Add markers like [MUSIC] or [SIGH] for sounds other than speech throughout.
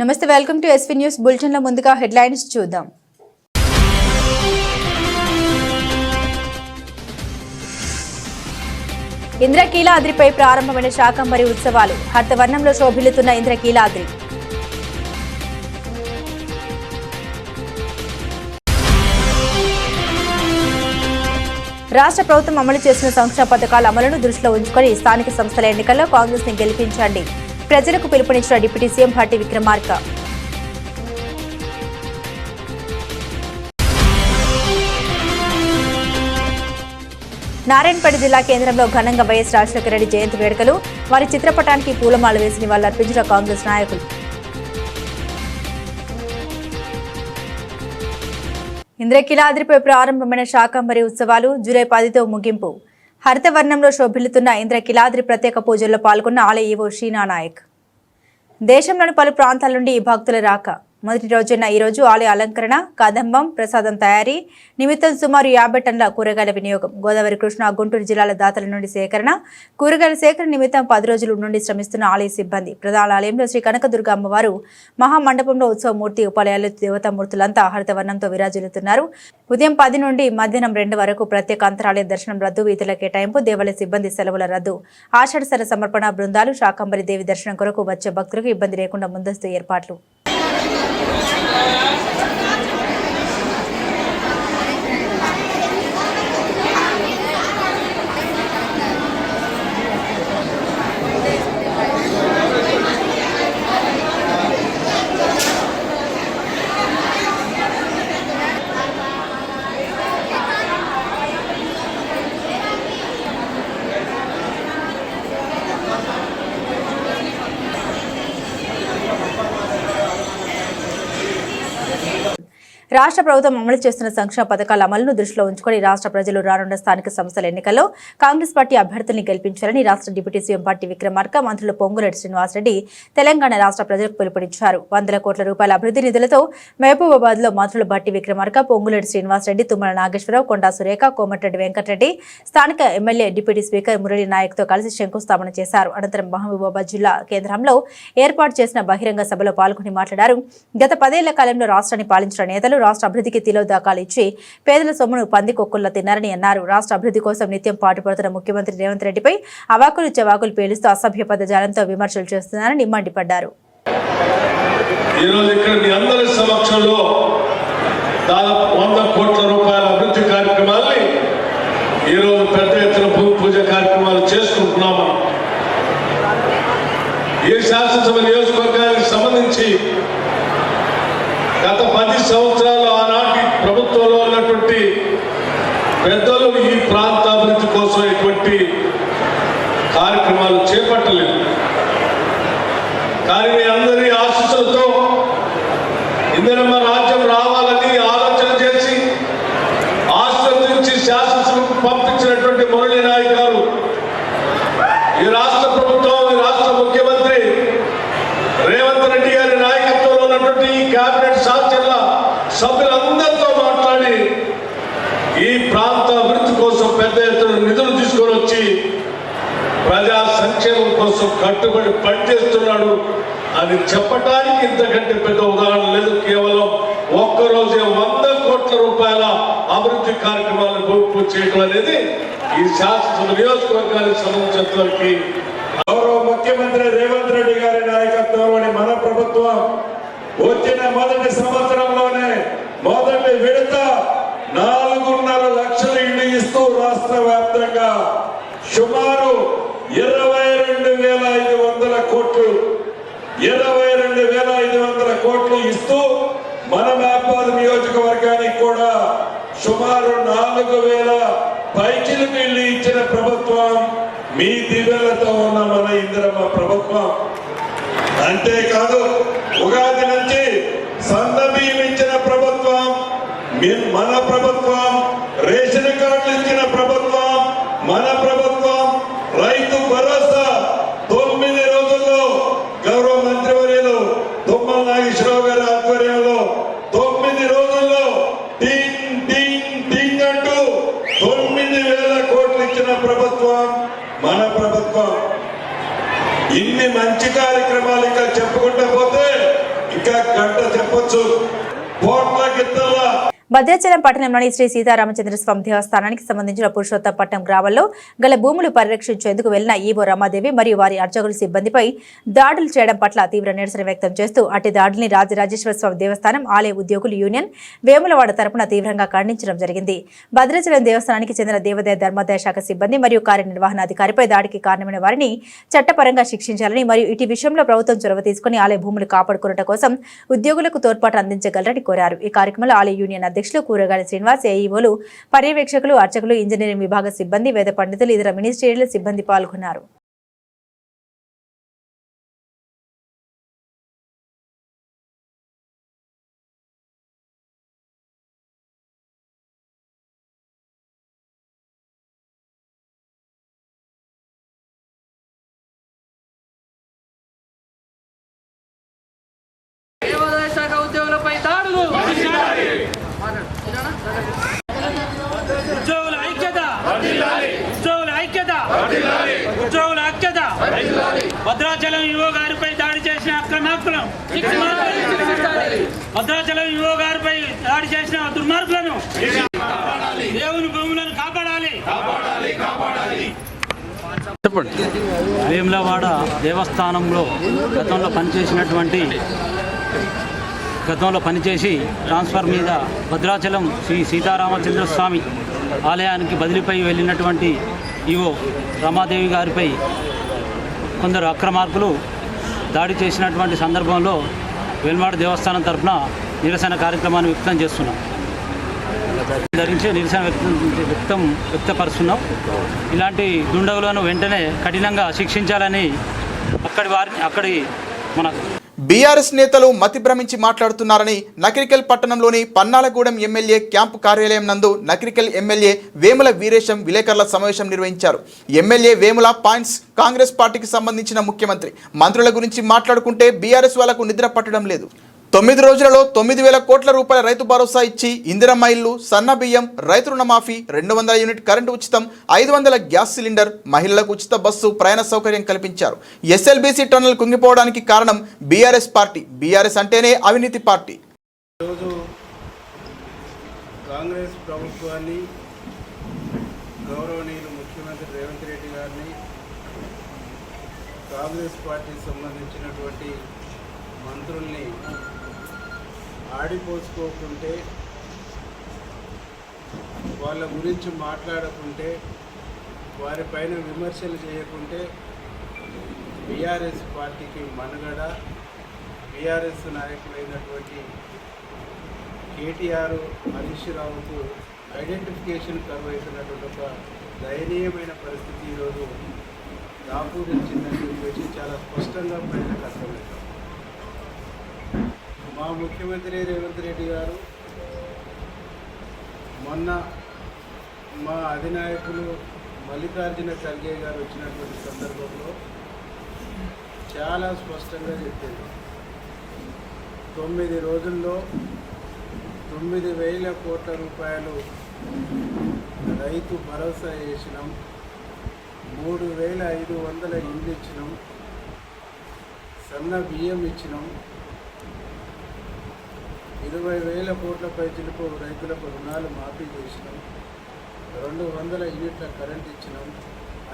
నమస్తే welcome to SV news బులెటిన్ల ముందుగా హెడ్లైన్స్ చూద్దాం. ఇంద్రకీలాద్రిపై ప్రారంభమైన శాకంబరి ఉత్సవాలు హర్తవర్ణంలో శోభిల్లుతున్న ఇంద్రకీలాద్రి. రాష్ట్ర ప్రభుత్వం అమలు చేసిన సంక్షేమ పథకాల అమలును దృష్టిలో ఉంచుకొని స్థానిక సంస్థల ఎన్నికల్లో కాంగ్రెస్ని గెలిపించండి. ప్రజలకు పిలుపునిచ్చిన డిప్యూటీ సీఎం భట్టి విక్రమార్క. నారాయణపేట జిల్లా కేంద్రంలో ఘనంగా వైఎస్ రాజశేఖర రెడ్డి జయంతి వేడుకలు. వారి చిత్రపటానికి పూలమాల వేసి నివాళులర్పించిన కాంగ్రెస్ నాయకులు. ఇంద్రకీలాద్రిపై ప్రారంభమైన శాకంబరి ఉత్సవాలు జూలై పదితో ముగింపు. హరితవర్ణంలో శోభిల్లుతున్న ఇంద్రకిలాద్రి ప్రత్యేక పూజల్లో పాల్గొన్న ఆలయ ఈవో శ్రీనానాయక్. దేశంలోని పలు ప్రాంతాల నుండి ఈ భక్తుల రాక మొదటి రోజున ఈరోజు ఆలయ అలంకరణ కదంబం ప్రసాదం తయారీ నిమిత్తం సుమారు యాభై టన్నుల కూరగాయల వినియోగం. గోదావరి కృష్ణ గుంటూరు జిల్లాల దాతల నుండి సేకరణ కూరగాయల సేకరణ నిమిత్తం పది రోజుల నుండి శ్రమిస్తున్న ఆలయ సిబ్బంది. ప్రధాన ఆలయంలో శ్రీ కనకదుర్గ అమ్మవారు మహామండపంలో ఉత్సవమూర్తి ఉపాలయాలు దేవతామూర్తులంతా హరితవర్ణంతో విరాజిల్లుతున్నారు. ఉదయం పది నుండి మధ్యాహ్నం రెండు వరకు ప్రత్యేక అంతరాలయ దర్శనం రద్దు వీధుల కేటాయింపు దేవాలయ సిబ్బంది సెలవుల రద్దు ఆషాఢసర సమర్పణ బృందాలు శాకంబరి దేవి దర్శనం కొరకు వచ్చే భక్తులకు ఇబ్బంది లేకుండా ముందస్తు ఏర్పాట్లు. రాష్ట్ర ప్రభుత్వం అమలు చేస్తున్న సంక్షేమ పథకాల అమలును దృష్టిలో ఉంచుకొని రాష్ట్ర ప్రజలు రానున్న స్థానిక సంస్థల ఎన్నికల్లో కాంగ్రెస్ పార్టీ అభ్యర్థుల్ని గెలిపించాలని రాష్ట్ర డిప్యూటీ సీఎం పార్టీ విక్రమార్క మంత్రులు పొంగులేటి శ్రీనివాసరెడ్డి తెలంగాణ రాష్ట్ర ప్రజలకు పిలుపునిచ్చారు. వందల కోట్ల రూపాయల అభివృద్ధి నిధులతో మహబూబాబాద్లో మంత్రులు బట్టి విక్రమార్క పొంగులేటి శ్రీనివాసరెడ్డి తుమ్మల నాగేశ్వరరావు కొండా సురేఖ కోమటిరెడ్డి వెంకటరెడ్డి స్థానిక ఎమ్మెల్యే డిప్యూటీ స్పీకర్ మురళీ నాయక్తో కలిసి శంకుస్థాపన చేశారు. అనంతరం మహబూబాబాద్ జిల్లా కేంద్రంలో ఏర్పాటు చేసిన బహిరంగ సభలో పాల్గొని మాట్లాడారు. గత పదేళ్ళ కాలంలో రాష్ట్రాన్ని పాలించిన నేతలు రాష్ట్ర అభివృద్ధికి తిలోదాకాలు ఇచ్చి పేదల సొమ్మును పందికొక్కుల్లో తిన్నారని అన్నారు. రాష్ట్ర అభివృద్ధి కోసం నిత్యం పాటుపడుతున్న ముఖ్యమంత్రి రేవంత్ రెడ్డిపై అవాకులు చవాకులు పేలుస్తూ అసభ్య పదజాలంతో విమర్శలు చేస్తున్నారని మండిపడ్డారు ఈరోజు ఇక్కడ దాదాపు వంద కోట్ల రూపాయల అభివృద్ధి కార్యక్రమాల్ని ఈరోజు పెద్ద ఎత్తున భూమి పూజ కార్యక్రమాలు చేసుకుంటున్నాం మనం శాసనసభ నియోజకవర్గం సంబంధించి గత పది సంవత్సరాలు ఆనాటి ప్రభుత్వంలో ఉన్నటువంటి పెద్దలు ఈ ప్రాంత అభివృద్ధి కోసం ఎటువంటి కార్యక్రమాలు చేపట్టలేదు. కానీ మీ అందరి ఆశీస్సులతో ఇందిరమ్మ రాజ్యం రావాలని ఆలోచన చేసి ఆశీర్వదించి శాసనసభకు పంపించినటువంటి మురళీ నాయక్ గారు ఈ రాష్ట్ర ప్రభుత్వం ఈ రాష్ట్ర ముఖ్యమంత్రి రేవంత్ రెడ్డి గారి నాయకత్వంలో ఉన్నటువంటి ఈ కేబినెట్ సహచరుల సభ్యులందరితో ఈ ప్రాంత అభివృద్ధి కోసం పెద్ద ఎత్తున నిధులు తీసుకొని వచ్చి ప్రజా సంక్షేమం కోసం కట్టుబడి పనిచేస్తున్నాడు. అని చెప్పడానికి ఇంతకంటే పెద్ద ఉదాహరణ లేదు. కేవలం ఒక్కరోజే వంద కోట్ల రూపాయల అభివృద్ధి కార్యక్రమాలను గుంపు చేయడం అనేది ఈ శాసన నియోజకవర్గానికి సంబంధించినంత వరకు గౌరవ ముఖ్యమంత్రి రేవంత్ రెడ్డి గారి నాయకత్వంలోని మన ప్రభుత్వం వచ్చిన మొదటి సంవత్సరంలోనే మొదటి విడత నాలుగున్నర లక్షల ఇళ్ళు ఇస్తూ రాష్ట్ర వ్యాప్తంగా సుమారు ఇరవై రెండు వేల ఐదు వందల కోట్లు ఇరవై రెండు వేల ఐదు వందల కోట్లు ఇస్తూ మన వ్యాపార నియోజకవర్గానికి కూడా సుమారు నాలుగు వేల పైచిలకు ఇల్లు ఇచ్చిన ప్రభుత్వం మీ దివ్యలతో ఉన్న మన ఇందిరమ్మ ప్రభుత్వం. అంతేకాదు ఉగాది నుంచి సన్న మన ప్రభుత్వం రేషన్ కార్డులు ఇచ్చిన ప్రభుత్వం మన ప్రభుత్వం రైతు భరోసా తొమ్మిది రోజుల్లో గౌరవ మంత్రివర్యులు తుమ్మల నాగేశ్వరరావు గారి ఆధ్వర్యంలో తొమ్మిది రోజుల్లో అంటూ తొమ్మిది వేల కోట్లు ఇచ్చిన ప్రభుత్వం మన ప్రభుత్వం. ఇన్ని మంచి కార్యక్రమాలు ఇంకా చెప్పుకుంటా పోతే ఇంకా గంట చెప్పొచ్చు. కోట్ల గిత్తల భద్రాచలం పట్టణంలోని శ్రీ సీతారామచంద్ర స్వామి దేవస్థానానికి సంబంధించిన పురుషోత్తపట్నం గ్రామంలో గల భూములు పరిరక్షించేందుకు వెళ్ళిన ఈవో రమాదేవి మరియు వారి అర్చకుల సిబ్బందిపై దాడులు చేయడం పట్ల తీవ్ర నిరసన వ్యక్తం చేస్తూ అట్టి దాడుల్ని రాజరాజేశ్వర స్వామి దేవస్థానం ఆలయ ఉద్యోగులు యూనియన్ వేములవాడ తరపున తీవ్రంగా ఖండించడం జరిగింది. భద్రాచలం దేవస్థానానికి చెందిన దేవాదాయ ధర్మాదాయ శాఖ సిబ్బంది మరియు కార్యనిర్వహణాధికారిపై దాడికి కారణమైన వారిని చట్టపరంగా శిక్షించాలని మరియు ఇటు విషయంలో ప్రభుత్వం చొరవ తీసుకుని ఆలయ భూములు కాపాడుకున్నట కోసం ఉద్యోగులకు తోడ్పాటు అందించగలరని కోరారు. ఈ కార్యక్రమంలో ఆలయ యూనియన్ అధ్యక్షులు కూరగాయల శ్రీనివాస్ ఏఈఓలు పర్యవేక్షకులు అర్చకులు ఇంజనీరింగ్ విభాగ సిబ్బంది వేద పండితులు ఇతర మినిస్ట్రీల సిబ్బంది పాల్గొన్నారు దేవాదాయ శాఖ ఉద్యోగులపై దాడులు ఉద్యోగుల ఐక్యత ఉద్యోగుల ఐక్యత ఉద్యోగుల ఐక్యత భద్రాచలం యువ గారిపై దాడి చేసిన అక్రమార్కులను భద్రాచలం యువ గారిపై దాడి చేసిన దుర్మార్గులను దేవుని భూములను కాపాడాలి వేములవాడ దేవస్థానంలో గతంలో పనిచేసినటువంటి గతంలో పనిచేసి ట్రాన్స్ఫర్ మీద భద్రాచలం శ్రీ సీతారామచంద్ర స్వామి ఆలయానికి బదిలీపై వెళ్ళినటువంటి ఈవో రమాదేవి గారిపై కొందరు అక్రమార్కులు దాడి చేసినటువంటి సందర్భంలో వేల్మాడ దేవస్థానం తరఫున నిరసన కార్యక్రమాన్ని వ్యక్తం చేస్తున్నాం. ధరించి నిరసన వ్యక్తం వ్యక్తపరుస్తున్నాం. ఇలాంటి దుండగులను వెంటనే కఠినంగా శిక్షించాలని అక్కడి వారిని అక్కడి మన బీఆర్ఎస్ నేతలు మతి భ్రమించి మాట్లాడుతున్నారని నకిరికల్ పట్టణంలోని పన్నాలగూడెం ఎమ్మెల్యే క్యాంపు కార్యాలయం నందు నకిరికల్ ఎమ్మెల్యే వేముల వీరేశం విలేకరుల సమావేశం నిర్వహించారు. ఎమ్మెల్యే వేముల పాయింట్స్ కాంగ్రెస్ పార్టీకి సంబంధించిన ముఖ్యమంత్రి. మంత్రుల గురించి మాట్లాడుకుంటే బీఆర్ఎస్ వాళ్ళకు నిద్ర పట్టడం లేదు. తొమ్మిది రోజులలో తొమ్మిది వేల కోట్ల రూపాయల రైతు భరోసా ఇచ్చి ఇందిరమ్మ ఇల్లు సన్న బియ్యం రైతు రుణమాఫీ రెండు వందల యూనిట్ కరెంటు ఉచితం ఐదు వందల గ్యాస్ సిలిండర్ మహిళలకు ఉచిత బస్సు ప్రయాణ సౌకర్యం కల్పించారు. ఎస్ఎల్బీసీ టన్నులు కుంగిపోవడానికి కారణం బీఆర్ఎస్ పార్టీ. బీఆర్ఎస్ అంటేనే అవినీతి పార్టీ. ఈరోజు కాంగ్రెస్ ప్రభుత్వాన్ని గౌరవనీయులు ముఖ్యమంత్రి రేవంత్ రెడ్డి గారిని కాంగ్రెస్ పార్టీకి సంబంధించినటువంటి మంత్రుల్ని ఆడిపోసుకోకుంటే వాళ్ళ గురించి మాట్లాడకుంటే వారిపైన విమర్శలు చేయకుంటే బీఆర్ఎస్ పార్టీకి మనుగడ బీఆర్ఎస్ నాయకులైనటువంటి కేటీఆర్ హరీష్ రావుకు ఐడెంటిఫికేషన్ కరువైతున్నటువంటి ఒక దయనీయమైన పరిస్థితి ఈరోజు దాపూరించిందని చెప్పేసి చాలా స్పష్టంగా ప్రజలకు అర్థమవుతాం మా ముఖ్యమంత్రి రేవంత్ రెడ్డి గారు మొన్న మా అధినాయకులు మల్లికార్జున ఖర్గే గారు వచ్చినటువంటి సందర్భంలో చాలా స్పష్టంగా చెప్పింది. తొమ్మిది రోజుల్లో తొమ్మిది వేల కోట్ల రూపాయలు రైతు భరోసా చేసినాం. మూడు వేల ఐదు వందల ఇండ్లు ఇచ్చినాం. సన్న బియ్యం ఇచ్చినాం. ఇరవై వేల కోట్ల పైచులకు రైతులకు రుణాలు మాఫీ చేసినాం. రెండు వందల యూనిట్ల కరెంట్ ఇచ్చినాం.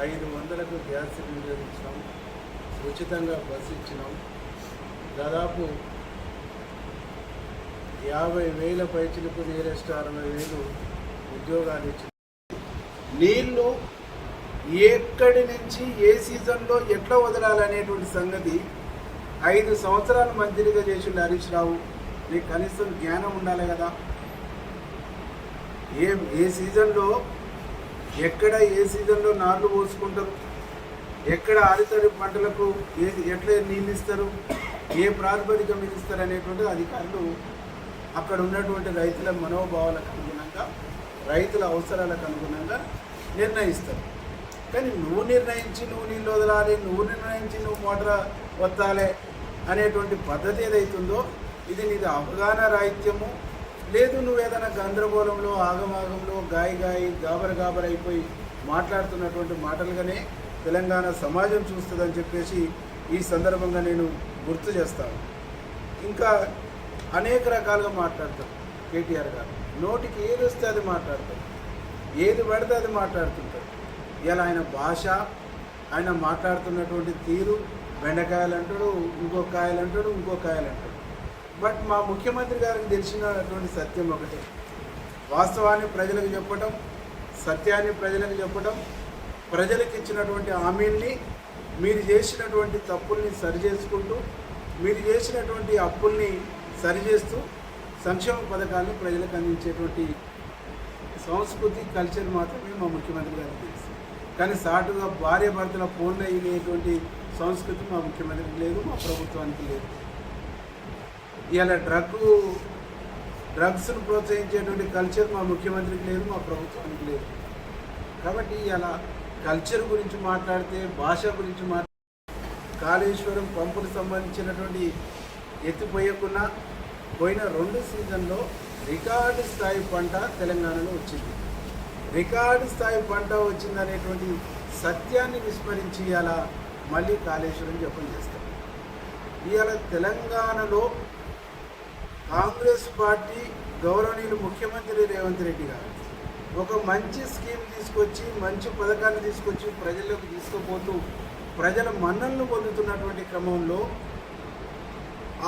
ఐదు వందలకు గ్యాస్ సిలిండర్ ఇచ్చినాం. ఉచితంగా బస్సు ఇచ్చినాం. దాదాపు యాభై వేల పైచులకు నియరెస్ట్ అరవై వేలు ఉద్యోగాలు ఇచ్చినాం నీళ్ళు ఎక్కడి నుంచి ఏ సీజన్లో ఎట్లా వదలాలనేటువంటి సంగతి ఐదు సంవత్సరాలు మంత్రిగా చేసిండు హరీష్ రావు. నీకు కనీసం జ్ఞానం ఉండాలి కదా. ఏ ఏ సీజన్లో ఎక్కడ ఏ సీజన్లో నార్లు పోసుకుంటారు? ఎక్కడ ఆరితడి పంటలకు ఏ ఎట్లా నీళ్ళు ఇస్తారు ఏ ప్రాతిపదిక మీద ఇస్తారు అనేటువంటి అధికారులు అక్కడ ఉన్నటువంటి రైతుల మనోభావాలకు అనుగుణంగా రైతుల అవసరాలకు అనుగుణంగా నిర్ణయిస్తారు. కానీ నువ్వు నిర్ణయించి నువ్వు నీళ్ళు వదలాలి నువ్వు నిర్ణయించి నువ్వు మోటార్ వత్తాలి అనేటువంటి పద్ధతి ఏదైతుందో ఇది నీది అవగాహన రాహిత్యము. లేదు నువ్వు ఏదైనా గందరగోళంలో ఆగమాగంలో గాయ గాయి గాబర గాబర అయిపోయి మాట్లాడుతున్నటువంటి మాటలుగానే తెలంగాణ సమాజం చూస్తుందని చెప్పేసి ఈ సందర్భంగా నేను గుర్తు చేస్తాను ఇంకా అనేక రకాలుగా మాట్లాడతారు కేటీఆర్ గారు. నోటికి ఏది వస్తే అది మాట్లాడతారు ఏది పడితే అది మాట్లాడుతుంటారు ఇలా ఆయన భాష ఆయన మాట్లాడుతున్నటువంటి తీరు బెండకాయలు అంటాడు ఇంకో కాయలు అంటాడు ఇంకో కాయలు అంటాడు బట్ మా ముఖ్యమంత్రి గారికి తెలిసినటువంటి సత్యం ఒకటే. వాస్తవాన్ని ప్రజలకు చెప్పటం సత్యాన్ని ప్రజలకు చెప్పటం ప్రజలకు ఇచ్చినటువంటి హామీల్ని మీరు చేసినటువంటి తప్పుల్ని సరిచేసుకుంటూ మీరు చేసినటువంటి అప్పుల్ని సరిచేస్తూ సంక్షేమ పథకాలను ప్రజలకు అందించేటువంటి సంస్కృతి కల్చర్ మాత్రమే మా ముఖ్యమంత్రి గారికి తెలుసు. కానీ సాటుగా భార్య భర్తల ఫోన్లు అయ్యేటువంటి సంస్కృతి మా ముఖ్యమంత్రికి లేదు మా ప్రభుత్వానికి లేదు. ఇవాళ డ్రగ్ డ్రగ్స్ను ప్రోత్సహించేటువంటి కల్చర్ మా ముఖ్యమంత్రికి లేదు మా ప్రభుత్వానికి లేదు. కాబట్టి ఇలా కల్చర్ గురించి మాట్లాడితే భాష గురించి మాట్లాడితే కాళేశ్వరం పంపుకు సంబంధించినటువంటి ఎత్తిపోయకుండా పోయిన రెండు సీజన్లో రికార్డు స్థాయి పంట తెలంగాణలో వచ్చింది. రికార్డు స్థాయి పంట వచ్చిందనేటువంటి సత్యాన్ని విస్మరించి ఇలా మళ్ళీ కాళేశ్వరం జపం చేస్తాం ఇవాళ తెలంగాణలో కాంగ్రెస్ పార్టీ గౌరవనీయులు ముఖ్యమంత్రి రేవంత్ రెడ్డి గారు. ఒక మంచి స్కీమ్ తీసుకొచ్చి మంచి పథకాన్ని తీసుకొచ్చి ప్రజల్లోకి తీసుకుపోతూ ప్రజల మన్నలను పొందుతున్నటువంటి క్రమంలో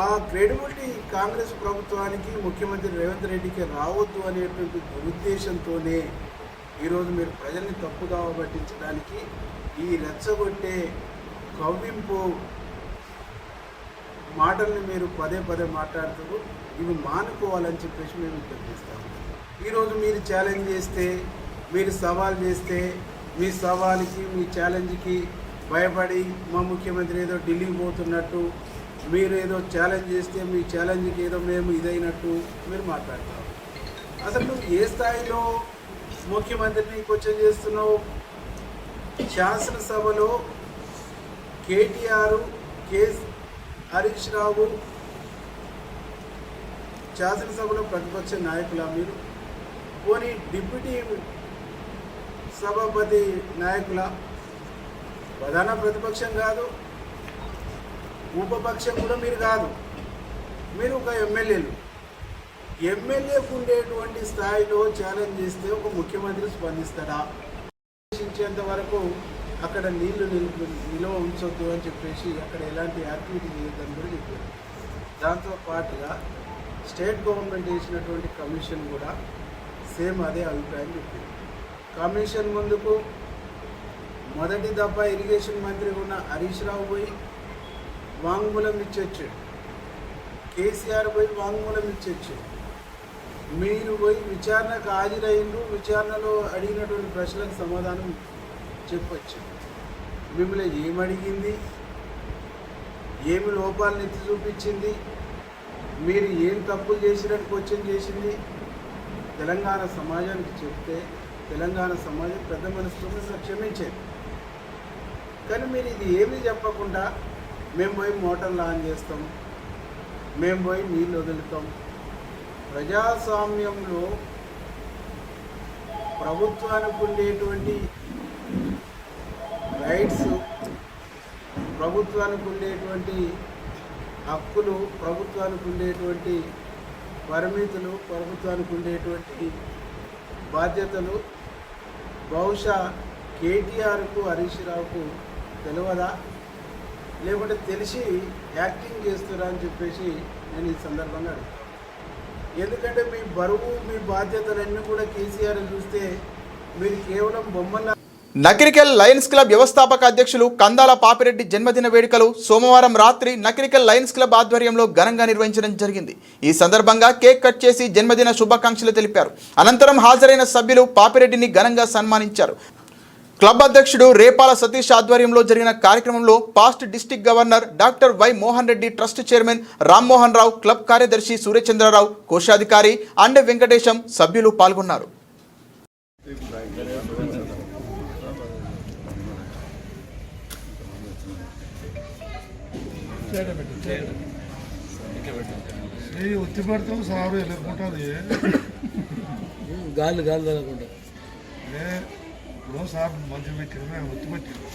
ఆ క్రెడిబిలిటీ కాంగ్రెస్ ప్రభుత్వానికి ముఖ్యమంత్రి రేవంత్ రెడ్డికి రావద్దు అనేటువంటి దురుద్దేశంతోనే ఈరోజు మీరు ప్రజల్ని తప్పుగా పట్టించడానికి ఈ రెచ్చగొట్టే కవ్వింపు మాటల్ని మీరు పదే పదే మాట్లాడుతూ ఇవి మానుకోవాలని చెప్పేసి మేము విజ్ఞప్తిస్తాము ఈరోజు మీరు ఛాలెంజ్ చేస్తే మీరు సవాల్ చేస్తే మీ సవాల్కి మీ ఛాలెంజ్కి భయపడి మా ముఖ్యమంత్రి ఏదో ఢిల్లీకి పోతున్నట్టు మీరు ఏదో ఛాలెంజ్ చేస్తే మీ ఛాలెంజ్కి ఏదో మేము ఇదైనట్టు మీరు మాట్లాడతారు. అసలు నువ్వు ఏ స్థాయిలో ముఖ్యమంత్రిని క్వశ్చన్ చేస్తున్నావు? శాసనసభలో కేటీఆర్ కె హరీష్ రావు శాసనసభలో ప్రతిపక్ష నాయకుల మీరు? పోనీ డిప్యూటీ సభాపతి నాయకుల? ప్రధాన ప్రతిపక్షం కాదు ఉపపక్షం కూడా మీరు కాదు. మీరు ఒక ఎమ్మెల్యేలు. ఎమ్మెల్యేకు ఉండేటువంటి స్థాయిలో ఛాలెంజ్ చేస్తే ఒక ముఖ్యమంత్రి స్పందిస్తాడా? ప్రవేశించేంత వరకు అక్కడ నీళ్ళు నిలుపు నిల్వ ఉంచొద్దు అని చెప్పేసి అక్కడ ఎలాంటి యాక్టివిటీ చేయొద్దని కూడా చెప్పారు. దాంతో పాటుగా స్టేట్ గవర్నమెంట్ వేసినటువంటి కమిషన్ కూడా సేమ్ అదే అభిప్రాయం చెప్పింది. కమిషన్ ముందుకు మొదటి దఫా ఇరిగేషన్ మంత్రి ఉన్న హరీష్ రావు పోయి వాంగ్మూలం ఇచ్చొచ్చాడు. కేసీఆర్ పోయి వాంగ్మూలం ఇచ్చొచ్చాడు. మీరు పోయి విచారణకు హాజరైండ్రు విచారణలో అడిగినటువంటి ప్రశ్నలకు సమాధానం చెప్పచ్చు. మిమ్మల్ని ఏమడిగింది? ఏమి లోపాలను ఎత్తి చూపించింది? మీరు ఏం తప్పులు చేసినట్టు క్వశ్చన్ చేసింది? తెలంగాణ సమాజానికి చెప్తే తెలంగాణ సమాజం పెద్ద మనసుతో క్షమించేది. కానీ మీరు ఇది ఏమీ చెప్పకుండా మేము పోయి మోటార్లు ఆన్ చేస్తాం మేము పోయి నీళ్ళు వదులుతాం. ప్రజాస్వామ్యంలో ప్రభుత్వానికి ఉండేటువంటి రైట్స్ ప్రభుత్వానికి ఉండేటువంటి హక్కులు ప్రభుత్వానికి ఉండేటువంటి పరిమితులు ప్రభుత్వానికి ఉండేటువంటి బాధ్యతలు బహుశా కేటీఆర్కు హరీష్ రావుకు తెలియదా లేకుంటే తెలిసి యాక్టింగ్ చేస్తారా అని చెప్పేసి నేను ఈ సందర్భంగా అడుగుతాను ఎందుకంటే మీ బరువు మీ బాధ్యతలన్నీ కూడా కేసీఆర్ చూస్తే మీరు కేవలం బొమ్మల నకిరికల్ లయన్స్ క్లబ్ వ్యవస్థాపక అధ్యక్షులు కందాల పాపిరెడ్డి జన్మదిన వేడుకలు సోమవారం రాత్రి నకిరికల్ లయన్స్ క్లబ్ ఆధ్వర్యంలో ఘనంగా నిర్వహించడం జరిగింది. ఈ సందర్భంగా కేక్ కట్ చేసి జన్మదిన శుభాకాంక్షలు తెలిపారు. అనంతరం హాజరైన సభ్యులు పాపిరెడ్డిని ఘనంగా సన్మానించారు. క్లబ్ అధ్యక్షుడు రేపాల సతీష్ ఆధ్వర్యంలో జరిగిన కార్యక్రమంలో past district governor doctor Y Mohan Reddy trust chairman Rammohan Rao club కార్యదర్శి సూర్యచంద్రరావు కోశాధికారి అండె వెంకటేశం సభ్యులు పాల్గొన్నారు. ఏ ఒత్తి పెడతాం సారు ఎలుకుంటుంది గాలి గాలి తగలకుండా ఇప్పుడు సార్ మంచి పెట్టిన మేము ఒత్తి పెట్టింది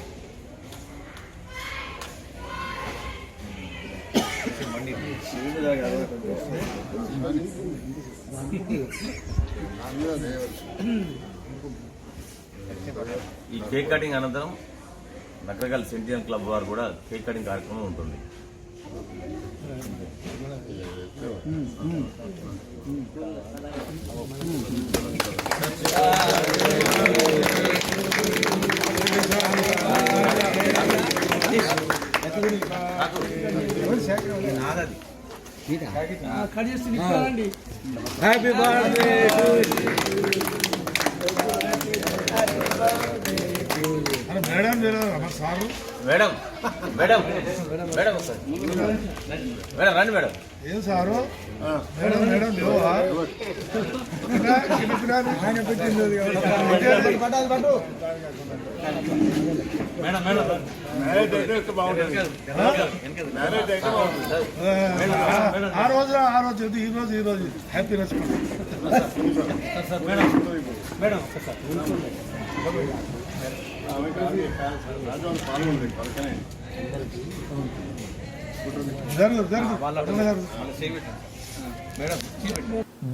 ఈ కేక్ కటింగ్ అనంతరం నగరగల్ సెంటినల్ క్లబ్ వారు కూడా కేక్ కటింగ్ కార్యక్రమం ఉంటుంది. Happy birthday madam sir madam madam madam madam రండి మేడం. ఏం సారు? మేడం మేడం లేవా ఆ రోజు ఆ రోజు ఇది, ఈ రోజు ఈ రోజు హ్యాపీ జరుగు జరుగు జరుగు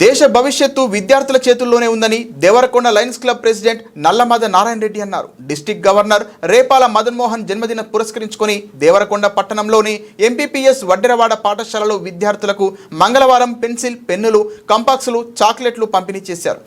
దేశ భవిష్యత్తు విద్యార్థుల చేతుల్లోనే ఉందని Devarakonda lions club president Nallamada Narayana Reddy అన్నారు. డిస్టిక్ గవర్నర్ రేపాల మదన్ మోహన్ జన్మదిన పురస్కరించుకొని దేవరకొండ పట్టణంలోని ఎంపీపీఎస్ వడ్డెరవాడ పాఠశాలలో విద్యార్థులకు మంగళవారం పెన్సిల్ పెన్నులు కంపాక్సులు చాక్లెట్లు పంపిణీ చేశారు.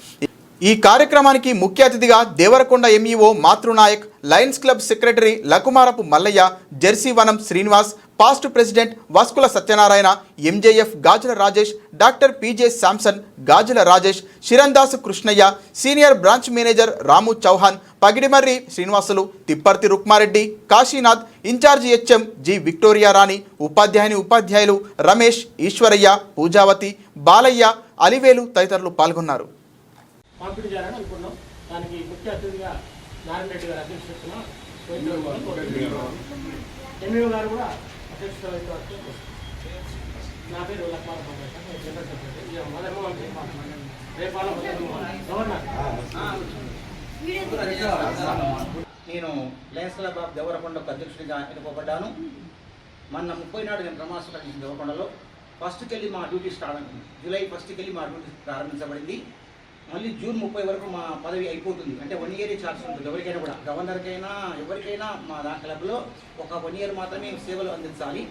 ఈ కార్యక్రమానికి ముఖ్య అతిథిగా Devarakonda MEO Matrunayak lions club secretary Lakumarapu Mallaiah Jersey Vanam Srinivas past president Vaskula Satyanarayana MJF Gajula Rajesh doctor PJ Samson Gajula Rajesh Sirandas Krishnaiah senior branch manager Ramu Chauhan Pagidimarri Srinivasulu Tipparthi Rukmareddy Kashinath incharge HM G Victoria Rani ఉపాధ్యాయుని ఉపాధ్యాయులు రమేష్ ఈశ్వరయ్య పూజావతి బాలయ్య అలివేలు తదితరులు పాల్గొన్నారు. పంపిణీ చేయాలని అనుకున్నాం దానికి ముఖ్య అతిథిగా నారాయణ రెడ్డి గారు అధ్యక్షతన వహించడం గారు కూడా అధ్యక్షత నా పేరు Lakshmana general secretary. Madan Mohan Repala governor. నేను లయన్స్ క్లబ్ ఆఫ్ దేవరకొండకు అధ్యక్షుడిగా ఎన్నుకోబడ్డాను. మొన్న ముప్పై నాడు నేను బ్రహ్మాస్త్రం దేవరకొండలో ఫస్ట్కి వెళ్ళి మా డ్యూటీ స్టార్ట్ జూలై ఫస్ట్కి వెళ్ళి మా డ్యూటీ ప్రారంభించబడింది. మళ్ళీ జూన్ ముప్పై వరకు మా పదవి అయిపోతుంది. అంటే వన్ ఇయర్ ఛార్జ్ ఉంటుంది. ఎవరికైనా కూడా. గవర్నర్కైనా ఎవరికైనా మా దా క్లబ్లో ఒక వన్ ఇయర్ మాత్రమే సేవలు అందించాలి.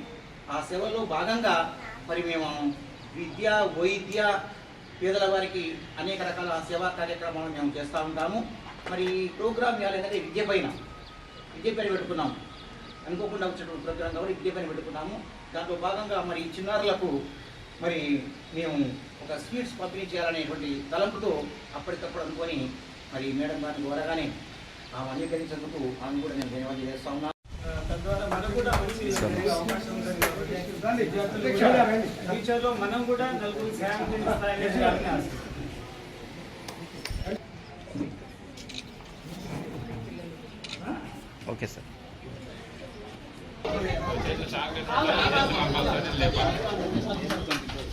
ఆ సేవలో భాగంగా మరి మేము విద్య వైద్య పేదల వారికి అనేక రకాల సేవా కార్యక్రమాలు మేము చేస్తూ ఉంటాము. మరి ఈ ప్రోగ్రామ్ ఏంటంటే విద్య పైన. విద్య పైన పెట్టుకున్నాము అనుకోకుండా వచ్చినటువంటి ప్రోగ్రాం కాబట్టి విద్య పైన పెట్టుకున్నాము. దాంట్లో భాగంగా మరి చిన్నారులకు మరి మేము ఒక స్వీట్స్ పంపిణీ చేయాలనేటువంటి తలంపుతో అప్పటికప్పుడు అనుకొని మరి మేడం గారిని కోరగానే ఆమె అంగీకరించేందుకు ఆమె కూడా నేను ధన్యవాదాలు చేస్తా ఉన్నాను తద్వారా మనకు కూడా మంచి అవకాశం ఉంటుంది కాబట్టి విద్యార్థులు ఫ్యూచర్లో మనం కూడా నలుగురు ఫ్యామిలీ స్థాయిలో చేయాలని ఆశ. Okay sir.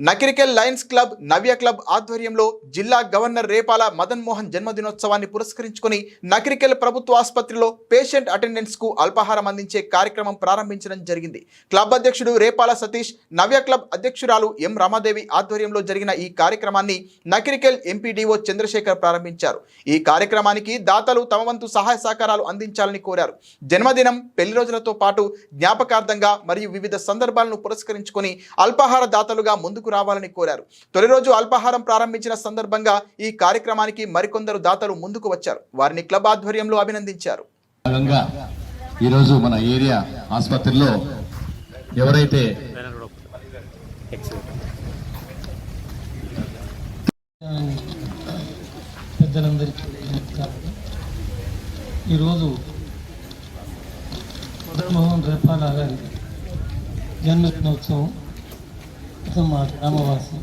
Nakirekal lions club Navya club ఆధ్వర్యంలో జిల్లా గవర్నర్ రేపాల మదన్ మోహన్ జన్మదినోత్సవాన్ని పురస్కరించుకొని నకిరికెల్ ప్రభుత్వ ఆసుపత్రిలో పేషెంట్ అటెండెన్స్కు అల్పాహారం అందించే కార్యక్రమం ప్రారంభించడం జరిగింది. క్లబ్ అధ్యక్షుడు రేపాల సతీష్ నవ్య క్లబ్ అధ్యక్షురాలు ఎం రమాదేవి ఆధ్వర్యంలో జరిగిన ఈ కార్యక్రమాన్ని నకిరికెల్ ఎంపీడీఓ చంద్రశేఖర్ ప్రారంభించారు. ఈ కార్యక్రమానికి దాతలు తమ వంతు సహాయ సహకారాలు అందించాలని కోరారు. జన్మదినం పెళ్ళి రోజులతో పాటు జ్ఞాపకార్థంగా మరియు వివిధ సందర్భాలను పురస్కరించుకొని అల్పాహార దాతలుగా ముందుకు ముందుకు రావాలని కోరారు. తొలి రోజు అల్పాహారం ప్రారంభించిన సందర్భంగా ఈ కార్యక్రమానికి మరికొందరు దాతలు ముందుకు వచ్చారు. వారిని క్లబ్ ఆధ్వర్యంలో అభినందించారు. ఈరోజు మన ఏరియా ఆసుపత్రిలో ఎవరైతే పెద్దలందరికీ ఈరోజు మదన్మోహన్ రేపాల గారి జన్మదినోత్సవం అతను మా గ్రామవాసి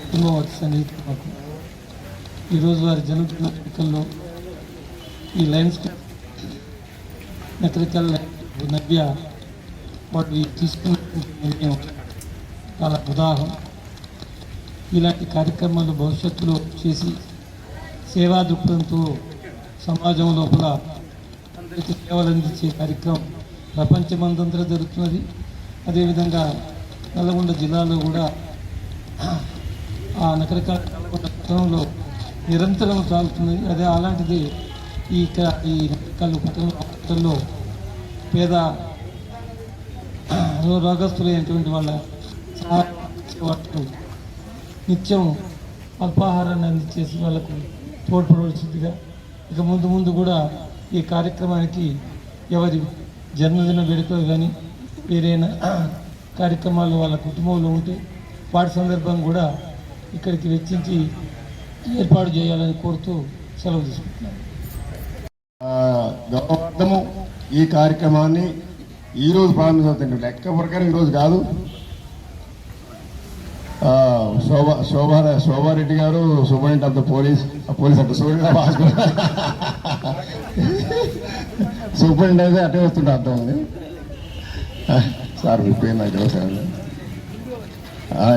కుటుంబవతి సన్నిహితులు మాకు ఈరోజు వారి జన్మదిన వేడుకల్లో ఈ లైన్స్ మెట్రికల్ మెకరికల్ నవ్య వాటి తీసుకున్న చాలా ఉదాహరణ ఇలాంటి కార్యక్రమాలు భవిష్యత్తులో చేసి సేవా దృక్పథంతో సమాజం లోపల అందరికీ సేవలు అందించే కార్యక్రమం ప్రపంచమంతంతా జరుగుతున్నది. అదేవిధంగా నల్గొండ జిల్లాలో కూడా ఆ నకరకాల పట్టణంలో నిరంతరం సాగుతుంది అదే అలాంటిది ఈ ఈ నకరకాలు పట్టణంలో పేద రోగస్తులైనటువంటి వాళ్ళ సహాయం నిత్యం అల్పాహారాన్ని అందించేసి వాళ్ళకు తోడ్పడవలసిందిగా ఇక ముందు ముందు కూడా ఈ కార్యక్రమానికి ఎవరి జన్మదిన వేడుకలు కానీ వేరైనా కార్యక్రమాలు వాళ్ళ కుటుంబంలో ఉంటే వాటి సందర్భం కూడా ఇక్కడికి వెచ్చించి ఏర్పాటు చేయాలని కోరుతూ సెలవు తీసుకుంటున్నాను. గౌరవార్థము ఈ కార్యక్రమాన్ని ఈ రోజు లెక్క ప్రకారం ఈ రోజు కాదు. శోభా శోభా శోభారెడ్డి గారు superintendent of the police police అంటే సూపరింట్ ఆఫ్ హాస్పిటల్. సూపరింట్ అయితే అటే వస్తుంటే అర్థం ఉంది సార్ మీ పేరు నాకు తెలుసు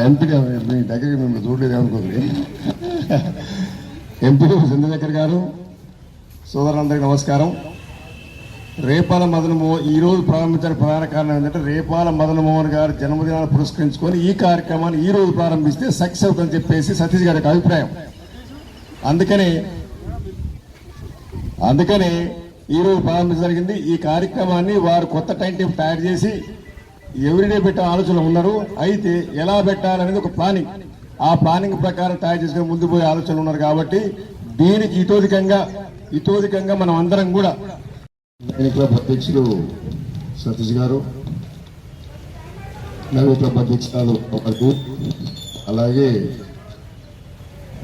ఎంపీగా మీ దగ్గరికి మిమ్మల్ని చూడలేదు అనుకోండి. [LAUGHS] ఎంపీ చంద్రశేఖర్ గారు సోదరులందరికీ నమస్కారం. రేపాల మదనమోహన్ ఈ రోజు ప్రారంభించిన ప్రధాన కారణం ఏంటంటే రేపాల మదనమోహన్ గారు జన్మదినాన్ని పురస్కరించుకొని ఈ కార్యక్రమాన్ని ఈ రోజు ప్రారంభిస్తే సక్సెస్ అవుతుందని చెప్పేసి సతీష్ గారి అభిప్రాయం. అందుకని అందుకని ఈ రోజు ప్రారంభించడం జరిగింది. ఈ కార్యక్రమాన్ని వారు కొత్త టైం టేబుల్ తయారు చేసి ఎవ్రీడే పెట్టే ఆలోచన ఉన్నారు అయితే ఎలా పెట్టాలనేది ఒక ప్లానింగ్. ఆ ప్లానింగ్ ప్రకారం తయారు చేసుకుని ముందు పోయే ఆలోచన ఉన్నారు కాబట్టి దీనికి ఇతోధికంగా ఇతోధికంగా మనం అందరం కూడా క్లబ్ అధ్యక్షులు సతీష్ గారు నవీ క్లబ్ అధ్యక్షురాలు ఒకరు అలాగే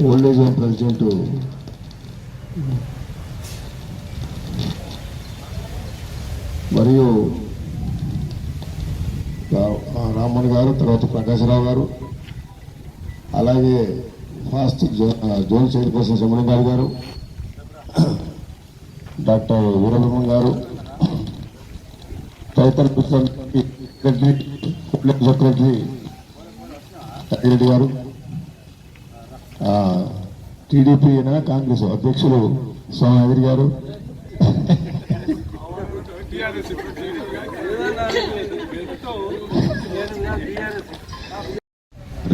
ఓల్డ్ ఏజ్ హోమ్ ప్రెసిడెంట్ మరియు రా- రామ్మోహన్ గారు తర్వాత ప్రకాశరావు గారు అలాగే ఫాస్ట్ జో- zone chairperson Suman garu garu doctor Veerabrahmam గారు తదితర సెక్రటరీ రెడ్డి గారు టీడీపీ కాంగ్రెస్ అధ్యక్షులు సోమయాద్రి గారు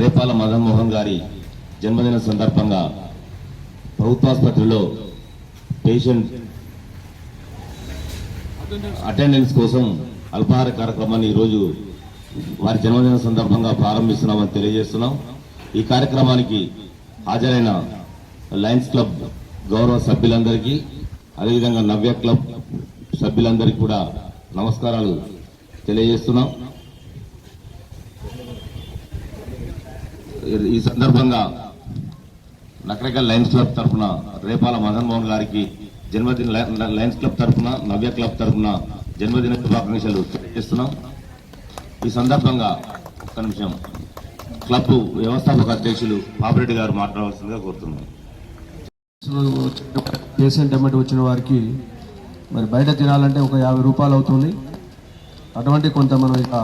రేపాల మదన్మోహన్ గారి జన్మదిన సందర్భంగా ప్రభుత్వాసుపత్రిలో పేషెంట్ అటెండెన్స్ కోసం అల్పాహార కార్యక్రమాన్ని ఈరోజు వారి జన్మదిన సందర్భంగా ప్రారంభిస్తున్నామని తెలియజేస్తున్నాం. ఈ కార్యక్రమానికి హాజరైన లయన్స్ క్లబ్ గౌరవ సభ్యులందరికీ అదేవిధంగా నవ్య క్లబ్ సభ్యులందరికీ కూడా నమస్కారాలు తెలియజేస్తున్నాం. ఈ సందర్భంగా నకరికల్ లయన్స్ క్లబ్ తరఫున రేపాల మదన్ మోహన్ గారికి జన్మదిన లయన్స్ క్లబ్ తరఫున నవ్య క్లబ్ తరఫున జన్మదిన శుభాకాంక్షలు తెలియజేస్తున్నాం. ఈ సందర్భంగా ఒక్క నిమిషం క్లబ్ వ్యవస్థాపక అధ్యక్షులు పాపిరెడ్డి గారు మాట్లాడవలసిందిగా కోరుతున్నాం. పేషెంట్ ఎమ్మటి వచ్చిన వారికి మరి బయట తినాలంటే ఒక యాభై రూపాయలు అవుతుంది. అటువంటి కొంత మనం ఇక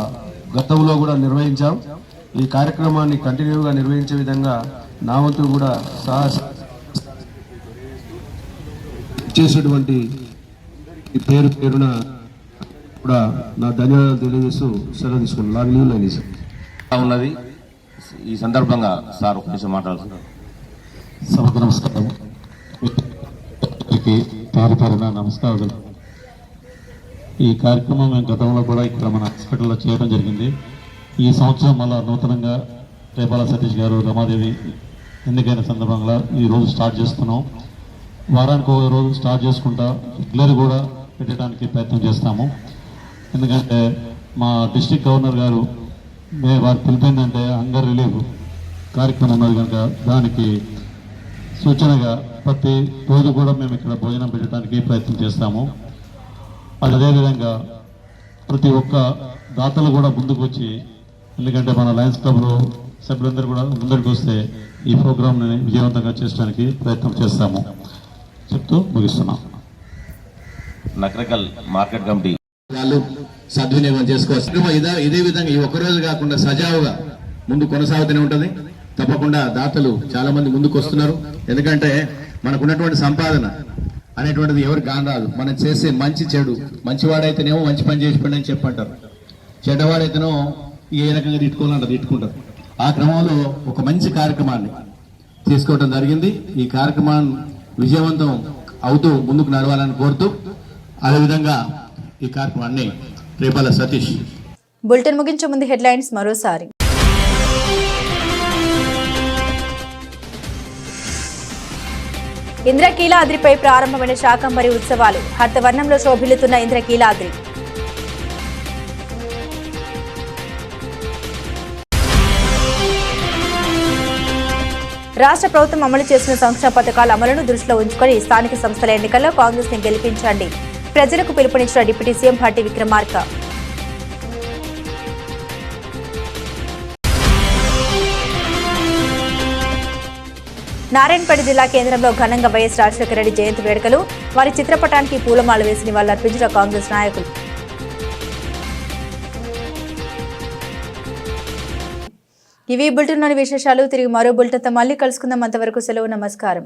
గతంలో కూడా నిర్వహించాం. ఈ కార్యక్రమాన్ని కంటిన్యూగా నిర్వహించే విధంగా నా వంతు కూడా సాహస చేసినటువంటి ఈ పేరు పేరున కూడా నా ధన్యవాదాలు తెలియజేస్తూ సెలవు తీసుకున్నాను. లాంగ్ లీవ్ లైన్ ఉన్నది? ఈ సందర్భంగా సార్ ఒక నిమిషం మాట్లాడుతున్నారు సభకు నమస్కారం. పేరు పేరున నమస్కారాలు. ఈ కార్యక్రమం మేము గతంలో కూడా ఇక్కడ మన హాస్పిటల్లో చేయడం జరిగింది. ఈ సంవత్సరం మళ్ళా నూతనంగా రేపాల సతీష్ గారు రమాదేవి ఎన్నికైన సందర్భంగా ఈ రోజు స్టార్ట్ చేస్తున్నాం. వారానికి ఒక రోజు స్టార్ట్ చేసుకుంటా రెగ్యులర్ కూడా పెట్టడానికి ప్రయత్నం చేస్తాము. ఎందుకంటే మా డిస్టిక్ గవర్నర్ గారు మే వారు పిలిపిందంటే హంగర్ రిలీఫ్ కార్యక్రమం ఉన్నది కనుక దానికి సూచనగా ప్రతి రోజు కూడా మేము ఇక్కడ భోజనం పెట్టడానికి ప్రయత్నం చేస్తాము. అదేవిధంగా ప్రతి ఒక్క దాతలు కూడా ముందుకు వచ్చి ఎందుకంటే మన లయన్స్ క్లబ్లో సభ్యులందరూ కూడా ముందరికి వస్తే ఈ ప్రోగ్రామ్ని విజయవంతంగా చేయడానికి ప్రయత్నం చేస్తాము. చెప్తూ ముగిస్తున్నాం. Nakrekal market committee. వాళ్ళు సద్వినియోగం చేసుకోవచ్చు. ఇదే ఇదే విధంగా ఈ ఒక్కరోజు కాకుండా సజావుగా ముందు కొనసాగుతూనే ఉంటది. తప్పకుండా దాతలు చాలా మంది ముందుకు వస్తున్నారు. ఎందుకంటే మనకున్నటువంటి సంపాదన అనేటువంటిది ఎవరికి కానరాదు మనం చేసే మంచి చెడు మంచివాడైతేనేమో మంచి పని చేసి అని చెప్పంటారు. చెడ్డవాడైతేనో ఏ రకంగా తిట్టుకోవాలంటే తిట్టుకుంటారు ఆ క్రమంలో ఒక మంచి కార్యక్రమాన్ని తీసుకోవడం జరిగింది. ఈ కార్యక్రమం విజయవంతం అవుతూ ముందుకు నడవాలని కోరుతూ అదేవిధంగా ఈ కార్యక్రమాన్ని రేపాల సతీష్ బులెటిన్ ముగించే ముందు హెడ్లైన్స్ మరోసారి. ఇంద్రకీలాద్రిపై ప్రారంభమైన శాకంబరి ఉత్సవాలు హర్తవర్ణంలో శోభిల్లుతున్న ఇంద్రకీలాద్రి. రాష్ట్ర ప్రభుత్వం అమలు చేసిన సంక్షేమ పథకాల అమలును దృష్టిలో ఉంచుకొని స్థానిక సంస్థల ఎన్నికల్లో కాంగ్రెస్ని గెలిపించండి. ప్రజలకు పిలుపునిచ్చిన డిప్యూటీ సీఎం భట్టి విక్రమార్క. నారాయణపేట జిల్లా కేంద్రంలో ఘనంగా వైఎస్ రాజశేఖర రెడ్డి జయంతి వేడుకలు వారి చిత్రపటానికి పూలమాల వేసి నివాళులర్పించిన కాంగ్రెస్ నాయకులు. ఇవి బులెటిన్లోని విశేషాలు. తిరిగి మరో బులెటిన్తో మళ్ళీ కలుసుకుందాం. అంతవరకు సెలవు నమస్కారం.